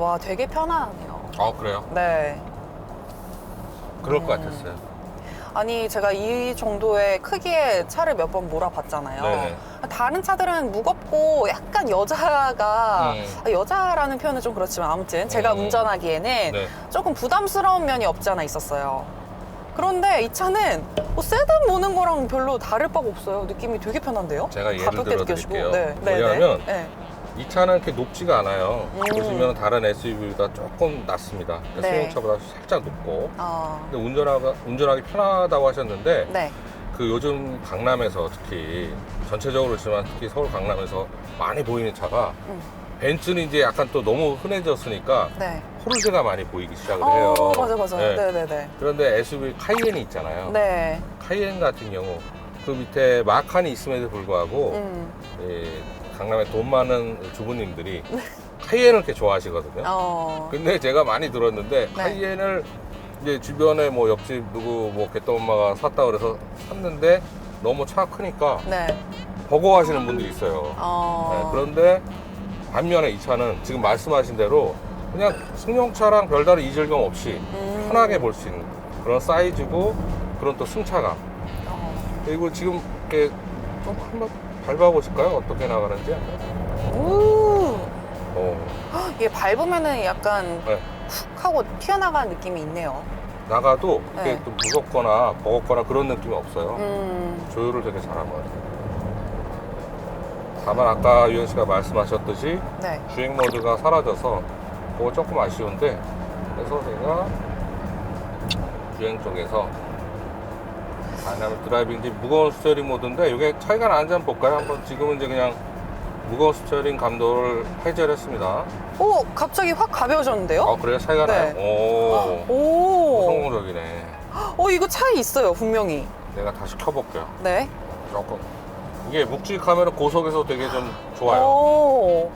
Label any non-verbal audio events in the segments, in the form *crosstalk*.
와, 되게 편안하네요. 아 그래요? 네. 그럴 것 음. 같았어요. 아니, 제가 이 정도의 크기의 차를 몇 번 몰아봤잖아요. 네네. 다른 차들은 무겁고 약간 여자가 음. 아, 여자라는 표현은 좀 그렇지만 아무튼 제가 음. 운전하기에는 네. 조금 부담스러운 면이 없지 않아 있었어요. 그런데 이 차는 뭐 세단 모는 거랑 별로 다를 바가 없어요. 느낌이 되게 편한데요? 제가 예를 가볍게 들어 느껴지고. 드릴게요. 네, 네, 뭐냐면 네. 이 차는 이렇게 높지가 않아요. 음. 보시면 다른 SUV보다 조금 낮습니다. 그러니까 네. 승용차보다 살짝 높고. 아, 근데 운전하기, 운전하기 편하다고 하셨는데 네. 그 요즘 강남에서 특히 전체적으로 그렇지만 특히 서울 강남에서 많이 보이는 차가 음. 벤츠는 이제 약간 또 너무 흔해졌으니까 네. 포르쉐가 많이 보이기 시작을 해요. 어, 맞아, 맞아. 네. 네, 네, 네. 그런데 SUV 카이엔이 있잖아요. 네. 카이엔 같은 경우 그 밑에 마칸이 있음에도 불구하고 음. 이 강남에 돈 많은 주부님들이 카이엔을 이렇게 좋아하시거든요. 어. 근데 제가 많이 들었는데 네. 카이엔을 이제 주변에 뭐 옆집 누구 뭐 개똥 엄마가 샀다 그래서 샀는데 너무 차가 크니까 네. 버거워하시는 분들이 있어요. 어. 네, 그런데 반면에 이 차는 지금 말씀하신 대로 그냥 승용차랑 별다른 이질감 없이 음. 편하게 볼 수 있는 그런 사이즈고 그런 또 승차감 어. 그리고 지금 이렇게 좀 한번 밟아보실까요? 어떻게 나가는지 우. 어, 헉, 이게 밟으면은 약간 네. 훅 하고 튀어나가는 느낌이 있네요. 나가도 이렇게 네. 좀 무섭거나 버겁거나 그런 느낌이 없어요 음. 조율을 되게 잘한 것 같아요 다만 아까 유현 씨가 말씀하셨듯이 네. 주행 모드가 사라져서 그거 조금 아쉬운데 그래서 제가 주행 쪽에서 다이나믹 드라이빙 이제 무거운 스티어링 모드인데 이게 차이가 나는지 한번 볼까요? 한번 지금은 이제 그냥 무거운 스티어링 감도를 해제를 했습니다 오, 갑자기 확 가벼워졌는데요? 아 그래요? 차이가 네. 나요? 오, 오. 성공적이네 어, 이거 차이 있어요, 분명히. 내가 다시 켜볼게요 네. 조금 이게 묵직하면 고속에서 되게 좀 좋아요 오.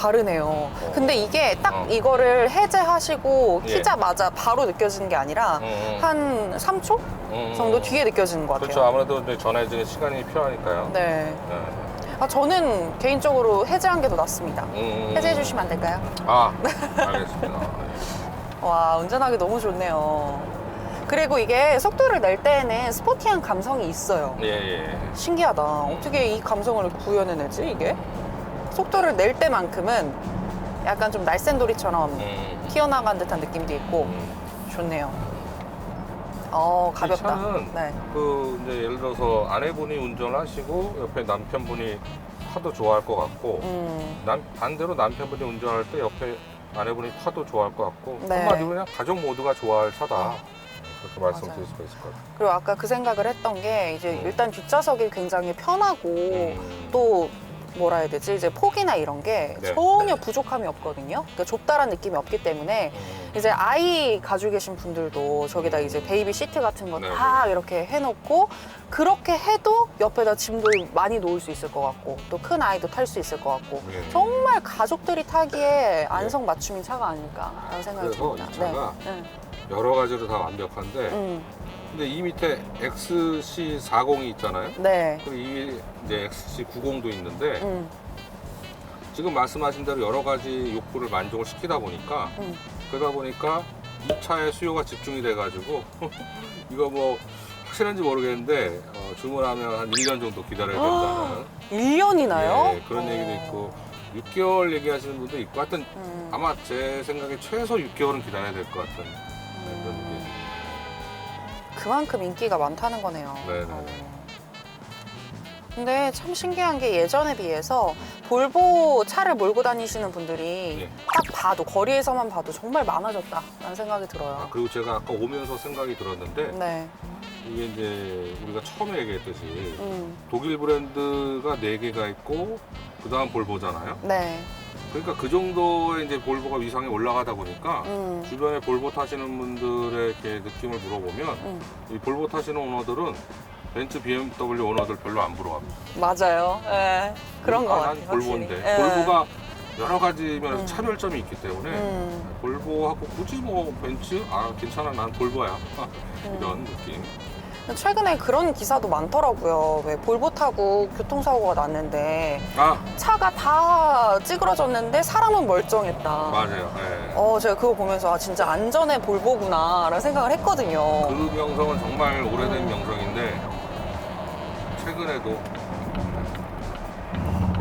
다르네요. 근데 이게 딱 어. 이거를 해제하시고 예. 키자마자 바로 느껴지는 게 아니라 음, 음. 한 3초 음, 정도 음. 뒤에 느껴지는 것 같아요. 그렇죠 아무래도 이제 전해지는 시간이 필요하니까요 네. 네. 아, 저는 개인적으로 해제한 게 더 낫습니다. 음. 해제해 주시면 안 될까요? 아, *laughs* 알겠습니다. 와, 운전하기 너무 좋네요. 그리고 이게 속도를 낼 때에는 스포티한 감성이 있어요. 예, 예. 신기하다. 어떻게 이 감성을 구현해내지, 이게? 속도를 낼 때만큼은 약간 좀 날쌘돌이처럼 음. 튀어나간 듯한 느낌도 있고 음. 좋네요. 어, 이 가볍다. 차는 네. 그 이제 예를 들어서 아내분이 운전하시고 옆에 남편분이 타도 좋아할 것 같고 음, 남, 반대로 남편분이 운전할 때 옆에 아내분이 타도 좋아할 것 같고 네. 한마디로 그냥 가족 모두가 좋아할 차다. 그렇게 말씀드릴. 수가 있을 것 같아요. 그리고 아까 그 생각을 했던 게 이제 음. 일단 뒷좌석이 굉장히 편하고 음. 또 뭐라 해야 되지? 이제 폭이나 이런 게 네. 전혀 부족함이 없거든요. 그러니까 좁다란 느낌이 없기 때문에 음. 이제 아이 가지고 계신 분들도 저기다 이제 베이비 시트 같은 거 네, 다 이렇게 해놓고 그렇게 해도 옆에다 짐도 많이 놓을 수 있을 것 같고 또 큰 아이도 탈 수 있을 것 같고 네. 정말 가족들이 타기에 안성 맞춤인 차가 아닐까라는 생각이 그래서 듭니다. 이 차가 네. 여러 가지로 다 완벽한데 음, 근데 이 밑에 XC40이 있잖아요. 네. 그리고 이 이제 XC90도 있는데 음, 지금 말씀하신 대로 여러 가지 욕구를 만족을 시키다 보니까 음. 그러다 보니까 이 차의 수요가 집중이 돼가지고 *laughs* 이거 뭐 확실한지 모르겠는데 어, 주문하면 한 1년 정도 기다려야 된다는 1년이나요? 예, 그런 얘기도 있고 6개월 얘기하시는 분도 있고 하여튼 음, 아마 제 생각에 최소 6개월은 기다려야 될 것 같은 그런 음, 얘기. 그만큼 인기가 많다는 거네요. 네네. 어. 근데 참 신기한 게 예전에 비해서 볼보 차를 몰고 다니시는 분들이 예. 딱 봐도 거리에서만 봐도 정말 많아졌다라는 생각이 들어요. 아, 그리고 제가 아까 오면서 생각이 들었는데 네. 이게 이제 우리가 처음에 얘기했듯이 음, 독일 브랜드가 4개가 있고 그 다음 볼보잖아요. 네. 그러니까 그 정도의 이제 볼보가 위상이 올라가다 보니까 음, 주변에 볼보 타시는 분들의 이렇게 느낌을 물어보면 음, 이 볼보 타시는 오너들은 벤츠, BMW 오너들 별로 안 부러워합니다. 맞아요. 예. 그런 거 아, 같아요. 난 볼보인데 확실히. 예. 볼보가 여러 가지 면에서 음. 차별점이 있기 때문에 음, 볼보하고 굳이 뭐 벤츠 아 괜찮아 난 볼보야 음. *laughs* 이런 느낌. 최근에 그런 기사도 많더라고요. 왜 볼보 타고 교통사고가 났는데 아 차가 다 찌그러졌는데 사람은 멀쩡했다. 맞아요. 예. 어, 제가 그거 보면서 아, 진짜 안전해 볼보구나라는 생각을 했거든요. 그 명성은 정말 오래된 명성인데 최근에도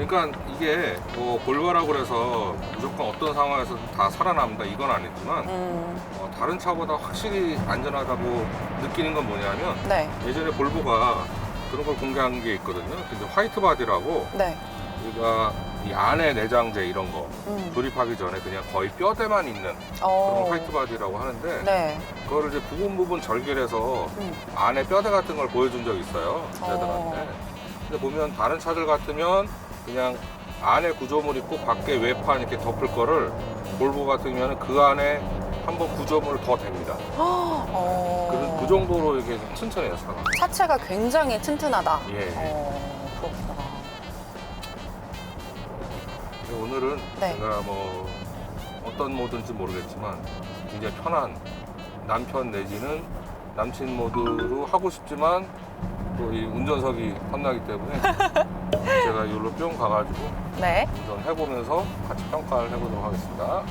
그러니까 이게 뭐 볼바라고 그래서 무조건 어떤 상황에서 다 살아남는다 이건 아니지만 음, 어, 다른 차보다 확실히 안전하다고 느끼는 건 뭐냐면 네, 예전에 볼보가 그런 걸 공개한 게 있거든요. 근데 화이트 바디라고 네. 우리가 이 안에 내장재 이런 거 음. 조립하기 전에 그냥 거의 뼈대만 있는 그런 어, 화이트 바디라고 하는데 네. 그거를 이제 부분 부분 절개해서 음. 안에 뼈대 같은 걸 보여준 적이 있어요 어. 근데 보면 다른 차들 같으면 그냥 안에 구조물 있고 밖에 외판 이렇게 덮을 거를 볼보 같으면 그 안에 한 번 구조물을 더 댑니다 어, 그, 그 정도로 이게 좀 튼튼해요 차가 차체가 굉장히 튼튼하다. 예. 어, 그렇구나. 근데 오늘은 네. 제가 뭐 어떤 모드인지 모르겠지만 굉장히 편한 남편 내지는 남친 모드로 하고 싶지만 또 이 운전석이 탐나기 때문에 *laughs* 제가 이걸로 뿅 가가지고 네. 운전 해보면서 같이 평가를 해보도록 하겠습니다.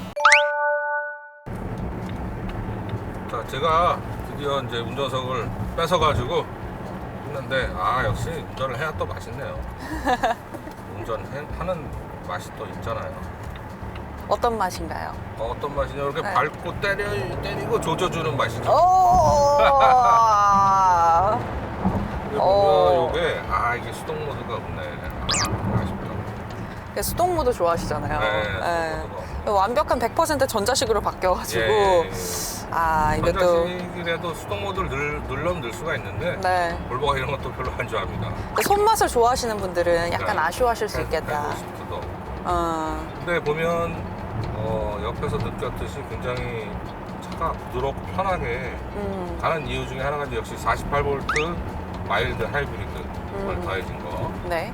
자, 제가 드디어 이제 운전석을 뺏어가지고 했는데 아 역시 운전을 해야 또 맛있네요. *laughs* 운전하는 맛이 또 있잖아요. 어떤 맛인가요? 어, 어떤 맛이냐 이렇게 네. 밟고 때려 때리고 조져주는 맛이죠. 오! *laughs* 여기 어. 보면 요게 아 이게 수동 모드가 없네. 아, 아쉽다. 수동 모드 좋아하시잖아요. 네, 네. 수동 모드가. 완벽한 100% 전자식으로 바뀌어가지고 예. 아 이게 또 전자식이라도 수동 모드를 늘, 늘려면 늘 수가 있는데 네. 볼보가 이런 것도 별로 안 좋아합니다. 손맛을 좋아하시는 분들은 약간 네. 아쉬워하실 수 있겠다. 도 어, 근데 보면 어, 옆에서 느꼈듯이 굉장히 차가 부드럽고 편하게 음, 가는 이유 중에 하나가 이제 역시 48V 마일드 하이브리드 걸 음. 더해진 거. 네.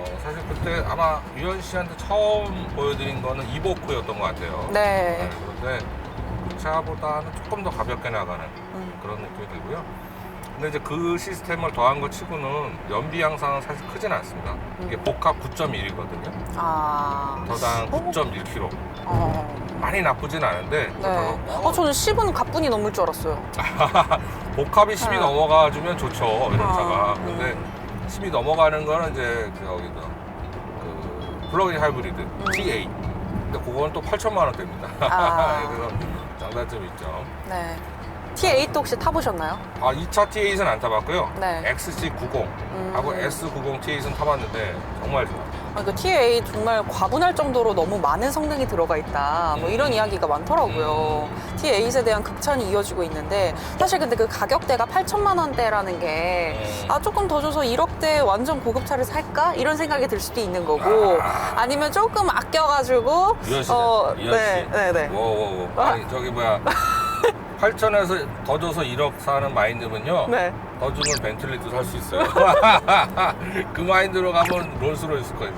어, 사실 그때 아마 유현 씨한테 처음 보여드린 거는 이보크였던 것 같아요. 네. 네, 그런데 그 차보다는 조금 더 가볍게 나가는 음, 그런 느낌이 들고요. 근데 이제 그 시스템을 더한 것 치고는 연비 향상은 사실 크진 않습니다. 이게 음. 복합 9.1이거든요. 아. 저당 어? 9.1km. 어. 많이 나쁘진 않은데 네. 그렇다고 어, 저는 10은 가뿐히 넘을 줄 알았어요. *laughs* 복합이 10이 아. 넘어가주면 좋죠 이런 아, 차가. 음. 근데 10이 넘어가는 거는 이제 저기도 그 플러그인 하이브리드 T8. 근데 그거는 또 8천만 원대입니다. 음. 아. *laughs* 그래서 장단점이 있죠. 네. T8도 혹시 타보셨나요? 아, 2차 T8은 안 타봤고요. 네. XC90 하고 음. S90 T8은 타봤는데 정말 좋아요. 아, 그 T8 정말 과분할 정도로 너무 많은 성능이 들어가 있다. 뭐 음. 이런 이야기가 많더라고요. T8에 대한 극찬이 이어지고 있는데 사실 근데 그 가격대가 8천만 원대라는 게 음. 아, 조금 더 줘서 1억대 완전 고급차를 살까? 이런 생각이 들 수도 있는 거고 아. 아니면 조금 아껴가지고 유현 씨, 어, 유현 네, 씨. 네, 네. 워워워. 아니 저기 뭐야. *laughs* 8천에서 더 줘서 1억 사는 마인드면요. 네. 더 주면 벤틀리도 살 수 있어요. *laughs* 그 마인드로 가면 롤스로이스 거예요.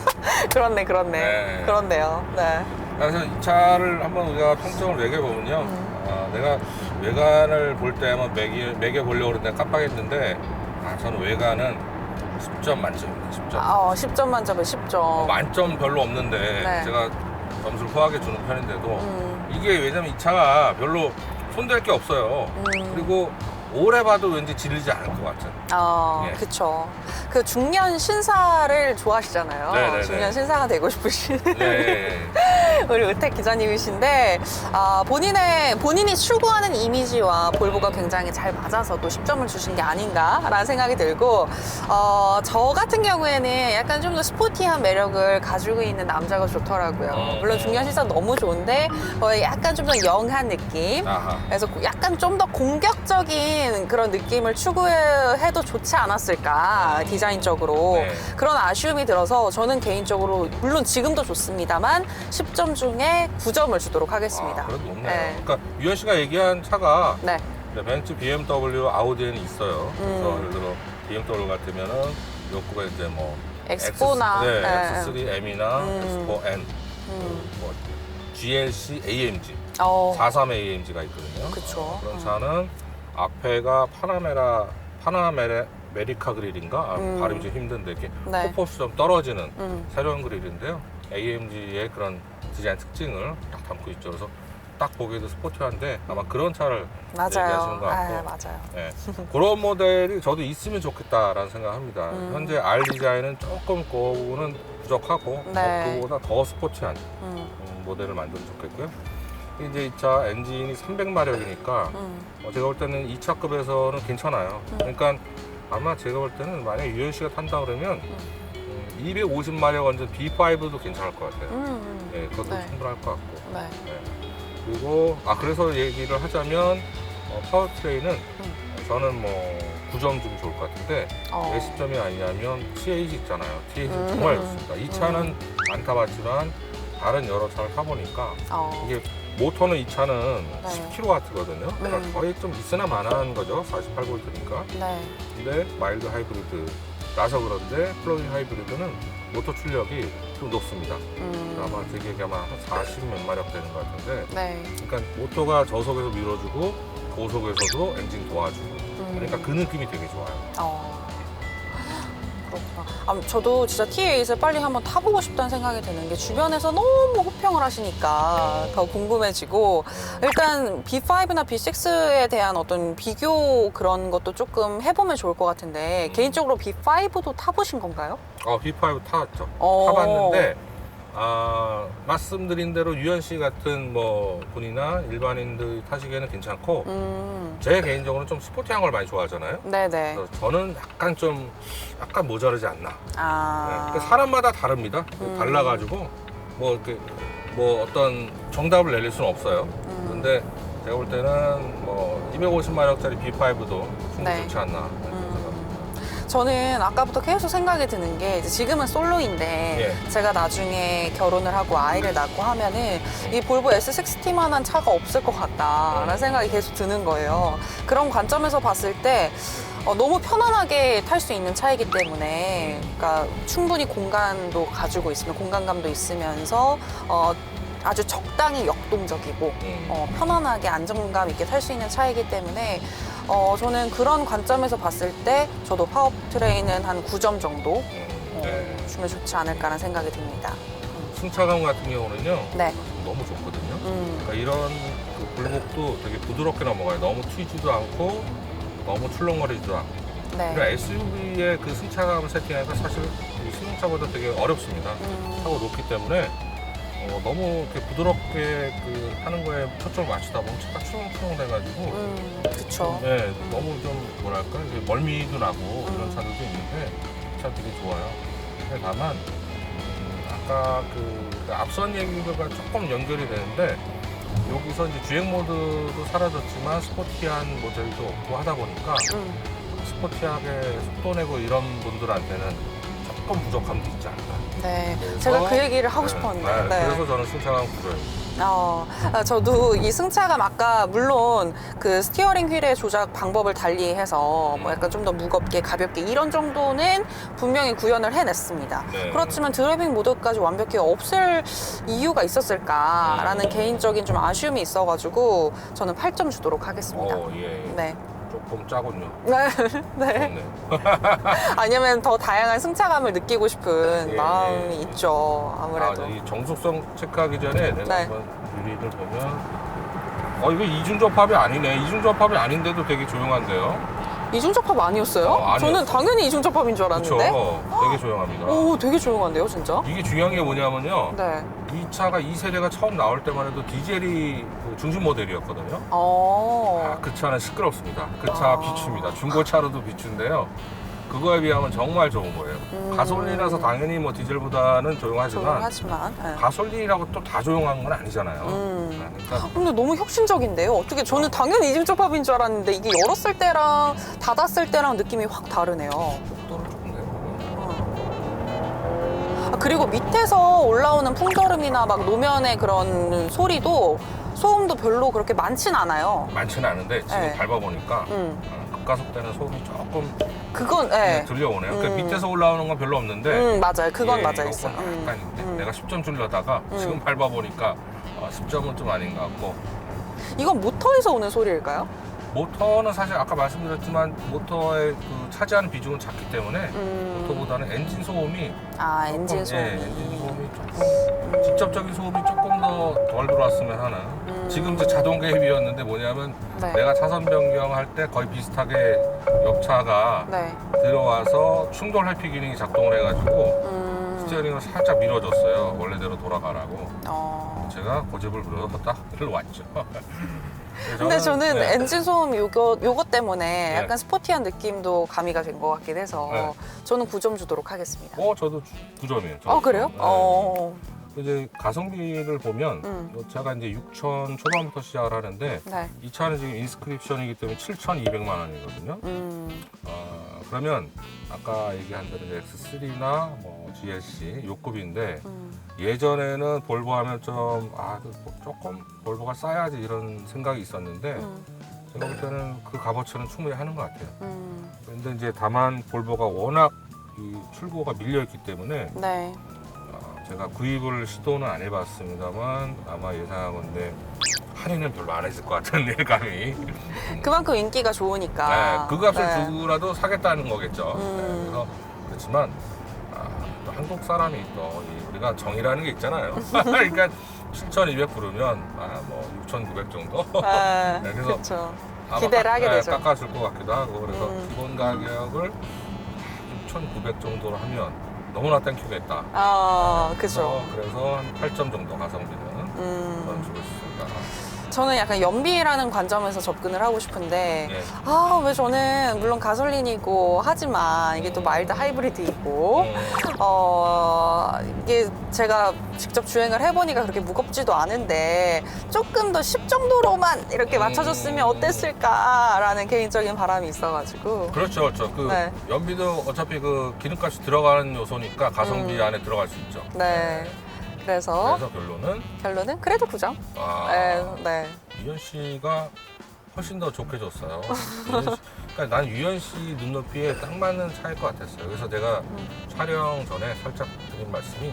*laughs* 그렇네, 그렇네. 네. 그렇네요. 네. 그래서 이 차를 한번 우리가 평점을 매겨보면요. 음. 아, 내가 외관을 볼 때 한번 매겨, 매겨보려고 그랬는데 깜빡했는데 아, 저는 외관은 10점 만점입니다. 10점. 어, 10점 만점에 10점. 만점 별로 없는데 네. 제가 점수를 후하게 주는 편인데도 음. 이게 왜냐면 이 차가 별로 손댈 게 없어요. 음. 그리고 오래 봐도 왠지 지르지 않을 것 같은. 아, 예. 그쵸. 그 중년 신사를 좋아하시잖아요. 네네네. 중년 신사가 되고 싶으신 네. *laughs* 우리 의택 기자님이신데, 아, 본인의, 본인이 추구하는 이미지와 볼보가 굉장히 잘 맞아서 또 10점을 주신 게 아닌가라는 생각이 들고, 어, 저 같은 경우에는 약간 좀 더 스포티한 매력을 가지고 있는 남자가 좋더라고요. 음. 물론 중년 신사 너무 좋은데, 어, 약간 좀 더 영한 느낌? 아하. 그래서 약간 좀 더 공격적인 그런 느낌을 추구해도 좋지 않았을까 디자인적으로 네. 그런 아쉬움이 들어서 저는 개인적으로 물론 지금도 좋습니다만 10점 중에 9점을 주도록 하겠습니다. 아, 그래도 높네요. 네. 그러니까 유현 씨가 얘기한 차가 네. 네, 벤츠, BMW, 아우디에는 있어요. 그래서 음. 예를 들어 BMW 같으면은 욕구가 이제 뭐 엑스포나, X, 네, 네. X3M이나 음. X4N, 음. 뭐 GLC AMG, 어. 43 AMG가 있거든요. 그쵸. 어, 그런 음. 차는 앞에가 파나메라 파나메레 메리카 그릴인가 아, 음. 발음이 좀 힘든데 이렇게 네. 코포스 좀 떨어지는 음. 새로운 그릴인데요. AMG의 그런 디자인 특징을 딱 담고 있죠. 그래서 딱 보기에도 스포티한데 아마 그런 차를 얘기하시는 맞아요. 것 아, 같고 맞아요. 네. 그런 모델이 저도 있으면 좋겠다라는 생각합니다. 음. 현재 R 디자인은 조금 그거는 부족하고 네. 더 그거보다 더 스포티한 음. 음, 모델을 만들면 좋겠고요. 이제 이 차 엔진이 300마력이니까 음. 어, 제가 볼 때는 2차급에서는 괜찮아요. 그러니까 아마 제가 볼 때는 만약에 유현 씨가 탄다 그러면 음, 250마력 완전 B5도 괜찮을 것 같아요. 음. 음. 네, 그것도 네. 충분할 것 같고. 네. 네. 그리고 아 그래서 얘기를 하자면 어, 파워트레인은 저는 뭐 9점 주면 좋을 것 같은데 어. 왜 10점이 아니냐면 TH 있잖아요. TH 음. 정말 좋습니다. 이 차는 안 타봤지만 다른 여러 차를 타보니까 어. 이게 모터는 이 차는 네. 10kW거든요. 그러니까 음. 거의 좀 있으나 마나한 거죠. 48V니까. 네. 근데 마일드 하이브리드라서 그런데 플러그인 하이브리드는 모터 출력이 좀 높습니다. 음. 아마 제 기억에 아마 한 40몇 마력 되는 것 같은데 네. 그러니까 모터가 저속에서 밀어주고 고속에서도 엔진 도와주고 음. 그러니까 그 느낌이 되게 좋아요. 어. 그렇구나. 아, 저도 진짜 T8을 빨리 한번 타보고 싶다는 생각이 드는 게 주변에서 너무 호평을 하시니까 더 궁금해지고 일단 B5나 B6에 대한 어떤 비교 그런 것도 조금 해보면 좋을 것 같은데 음. 개인적으로 B5도 타보신 건가요? 어, B5 타봤죠. 어. 타봤는데 아, 말씀드린 대로 유현 씨 같은 뭐 분이나 일반인들 타시기에는 괜찮고 음, 제 개인적으로는 좀 스포티한 걸 많이 좋아하잖아요. 네네. 그래서 저는 약간 좀 약간 모자르지 않나. 네. 아, 그러니까 사람마다 다릅니다. 음. 달라가지고 뭐 이렇게 뭐 어떤 정답을 내릴 수는 없어요. 음. 근데 제가 볼 때는 뭐 250마력짜리 B5도 충분히 네. 좋지 않나. 저는 아까부터 계속 생각이 드는 게 이제 지금은 솔로인데 예. 제가 나중에 결혼을 하고 아이를 낳고 하면은 이 볼보 S60만한 차가 없을 것 같다라는 음. 생각이 계속 드는 거예요. 그런 관점에서 봤을 때 어, 너무 편안하게 탈 수 있는 차이기 때문에 그러니까 충분히 공간도 가지고 있으면 공간감도 있으면서 어, 아주 적당히 역동적이고 음. 어, 편안하게 안정감 있게 탈 수 있는 차이기 때문에 어, 저는 그런 관점에서 봤을 때 저도 파워트레인은 한 9점 정도 음, 어, 네. 주면 좋지 않을까라는 생각이 듭니다. 승차감 같은 경우는요 네. 너무 좋거든요. 음, 그러니까 이런 그 굴곡도 되게 부드럽게 넘어가요. 너무 튀지도 않고 너무 출렁거리지도 않고. 그러니까 네. SUV의 그 승차감을 세팅하기가 사실 이 승용차보다 되게 어렵습니다. 음, 차가 높기 때문에 어, 너무 이렇게 부드럽게 그 하는 거에 초점을 맞추다 보면 차가 추렁추렁 돼가지고 음, 그쵸. 네, 너무 좀 뭐랄까 이제 멀미도 나고 이런 음. 차들도 있는데 이차 되게 좋아요. 근데 다만 음, 아까 그, 그 앞선 얘기들과 조금 연결이 되는데 여기서 이제 주행 모드도 사라졌지만 스포티한 모델도 없고 하다 보니까 음, 스포티하게 속도 내고 이런 분들한테는 조금 부족함도 있지 않나. 네. 제가 그 얘기를 하고 네, 싶었는데. 네, 네. 그래서 저는 승차감 구조예요. 어, 아, 저도 이 승차감 아까 물론 그 스티어링 휠의 조작 방법을 달리해서 뭐 약간 좀 더 무겁게 가볍게 이런 정도는 분명히 구현을 해냈습니다. 네. 그렇지만 드라이빙 모드까지 완벽히 없앨 이유가 있었을까라는 음. 개인적인 좀 아쉬움이 있어가지고 저는 8점 주도록 하겠습니다. 어, 예. 네. 조금 짜군요. 네. *laughs* 네. 좋네. *laughs* 아니면 더 다양한 승차감을 느끼고 싶은 예, 마음이 예. 있죠. 아무래도. 아, 이 정숙성 체크하기 전에 내가 네. 한번 유리를 보면 어 이거 이중 접합이 아니네. 이중 접합이 아닌데도 되게 조용한데요. 이중접합 아니었어요? 어, 아니었어. 저는 당연히 이중접합인 줄 그렇죠. 알았는데. 되게 조용합니다. 오, 되게 조용한데요, 진짜? 이게 중요한 게 뭐냐면요. 네. 이 차가 이 세대가 처음 나올 때만 해도 디젤이 그 중심 모델이었거든요. 어. 아, 그 차는 시끄럽습니다. 그 차 아. 비추입니다. 중고차로도 비추인데요. 그거에 비하면 정말 좋은 거예요. 음. 가솔린이라서 당연히 뭐 디젤보다는 조용하지만 조용하지만. 네. 가솔린이라고 또 다 조용한 건 아니잖아요. 음. 그러니까 근데 너무 혁신적인데요? 어떻게 저는 당연히 이중접합인 줄 알았는데 이게 열었을 때랑 닫았을 때랑 느낌이 확 다르네요. 속도를 조금 내보면 아, 그리고 밑에서 올라오는 풍절음이나 막 노면의 그런 소리도 소음도 별로 그렇게 많진 않아요. 많지는 않은데 지금 네. 밟아보니까 음. 어, 급가속 때는 소음이 조금 그건, 네. 들려오네요. 그러니까 음. 밑에서 올라오는 건 별로 없는데 음, 맞아요. 그건 예, 맞아 있어. 음. 약간 있는데 음. 내가 10점 주려다가 음. 지금 밟아보니까 어, 10점은 좀 아닌 것 같고 이건 모터에서 오는 소리일까요? 모터는 사실 아까 말씀드렸지만 모터의 그 차지하는 비중은 작기 때문에 음. 모터보다는 엔진 소음이 아 엔진 소음이. 예, 엔진 소음이 조금 직접적인 소음이 조금 더 덜 들어왔으면 하는 음. 지금 이제 자동 개입이었는데 뭐냐면 네. 내가 차선 변경할 때 거의 비슷하게 옆차가 네. 들어와서 충돌 회피 기능이 작동을 해가지고 음. 스티어링을 살짝 밀어줬어요 원래대로 돌아가라고 어. 제가 고집을 부려서 딱 일로 왔죠 *laughs* 근데 저는 네. 엔진 소음 요거 요거 때문에 네. 약간 스포티한 느낌도 가미가 된 것 같긴 해서 네. 저는 9점 주도록 하겠습니다. 어 저도 9점이에요 어 그래요? 어. 이제 가성비를 보면 음. 뭐 제가 이제 6천 초반부터 시작을 하는데 네. 이 차는 지금 인스크립션이기 때문에 7,200만 원이거든요. 음. 어, 그러면 아까 얘기한 대로 X3나 뭐 GLC 요 급인데 음. 예전에는 볼보 하면 좀 아, 그 조금 볼보가 싸야지 이런 생각이 있었는데 음. 제가 볼 때는 그 값어치는 충분히 하는 것 같아요. 음. 그런데 이제 다만 볼보가 워낙 이 출고가 밀려 있기 때문에 네. 어, 제가 구입을 시도는 안 해봤습니다만 아마 예상하건데 할인은 별로 안 했을 것 같은 *laughs* 예감이. 그만큼 인기가 좋으니까. 네, 그 값을 네. 주고라도 사겠다는 거겠죠. 음. 네, 그래서 그렇지만 아, 또 한국 사람이 또 이, 우리가 정이라는 게 있잖아요. *laughs* 그러니까 7,200 부르면 아, 뭐6,900 정도. 아, *laughs* 네, 그래서 그렇죠. 아마 기대를 깎- 하게 네, 되죠. 깎아줄 것 같기도 하고 그래서 음. 기본 가격을 6,900 정도로 하면 너무나 땡큐겠다. 아, 그죠. 그래서 한 8점 정도 가성비는 음. 저는 주고 싶습니다. 저는 약간 연비라는 관점에서 접근을 하고 싶은데 예. 아 왜 저는 물론 가솔린이고 하지만 이게 또 마일드 하이브리드이고 음, 어 이게 제가 직접 주행을 해보니까 그렇게 무겁지도 않은데 조금 더 10 정도로만 이렇게 맞춰줬으면 음. 어땠을까라는 개인적인 바람이 있어가지고 그렇죠, 그렇죠. 그 네. 연비도 어차피 그 기름값이 들어가는 요소니까 가성비 음. 안에 들어갈 수 있죠. 네 그래서 그래서 결론은 결론은 그래도 9점 아, 네, 네. 유현 씨가 훨씬 더 좋게 줬어요. 유현 씨, 그러니까 난 유현 씨 눈높이에 딱 맞는 차일 것 같았어요. 그래서 내가 음. 촬영 전에 살짝 드린 말씀이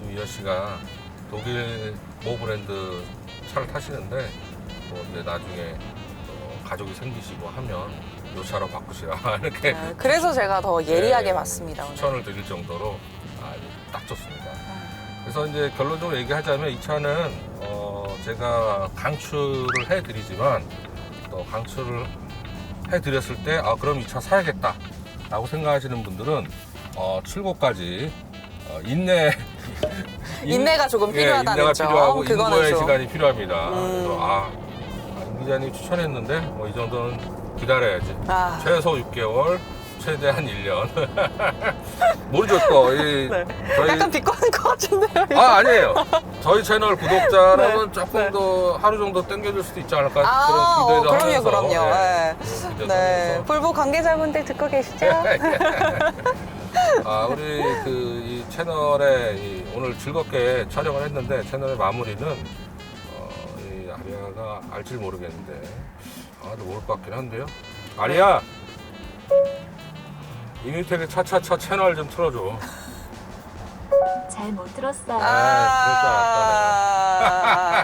지금 유현 씨가 독일 모 브랜드 차를 타시는데 뭐 이제 나중에 어, 가족이 생기시고 하면 요 차로 바꾸시라 *laughs* 이렇게 네, 그래서 제가 더 예리하게 네, 봤습니다 오늘. 추천을 드릴 정도로 아주 딱 좋습니다. 그래서 이제 결론적으로 얘기하자면 이 차는 어 제가 강추를 해드리지만 또 강추를 해드렸을 때 아 그럼 이 차 사야겠다 라고 생각하시는 분들은 어 7고까지 어, 인내 인내가 조금 예, 필요하다는 인내가 점. 필요하고 그거는 인고의 좀. 시간이 필요합니다. 음. 그래서 아, 안 기자님 추천했는데 뭐 이 정도는 기다려야지. 아, 최소 6개월, 최대한 1년. *laughs* 모르죠 또. 이 네. 저희 약간 비꼬는 것 같은데요. 아 아니에요. 저희 채널 구독자라면 네, 조금 네. 더 하루 정도 땡겨줄 수도 있지 않을까 아, 그런 기대도 어, 그럼요, 하면서. 그럼요. 네, 네. 네, 하면서. 볼보 관계자분들 듣고 계시죠? *laughs* 아 우리 그 이 채널에 이 오늘 즐겁게 촬영을 했는데 채널의 마무리는 어, 이 아리아가 알지 모르겠는데 아도 모를 것 같긴 한데요. 아리아 이미텍의 차차차 채널 좀 틀어줘. *laughs* 잘 못 들었어요. 아,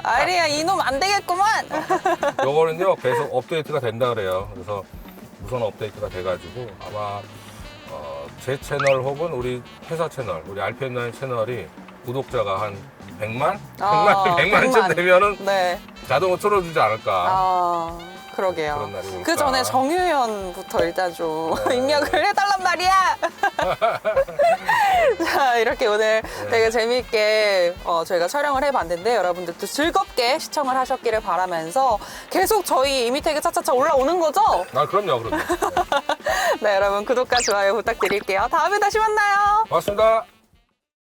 아리야 이놈 안 되겠구만. *laughs* 요거는요 계속 업데이트가 된다 그래요. 그래서 무선 업데이트가 돼가지고 아마 어, 제 채널 혹은 우리 회사 채널, 우리 RPN9 채널이 구독자가 한 100만? 100만, 아, 100만쯤 100만. 되면은 네, 자동으로 틀어주지 않을까. 아 그러게요. 그런 날이 올까. 그 전에 정유현부터 일단 좀 네. 입력을 해달란 말이야. *laughs* 자 *laughs* 이렇게 오늘 네. 되게 재미있게 어, 저희가 촬영을 해봤는데 여러분들도 즐겁게 시청을 하셨기를 바라면서 계속 저희 이미택의 차차차 올라오는 거죠? 아, 그럼요, 그럼요. 네. *laughs* 네 여러분 구독과 좋아요 부탁드릴게요. 다음에 다시 만나요. 고맙습니다.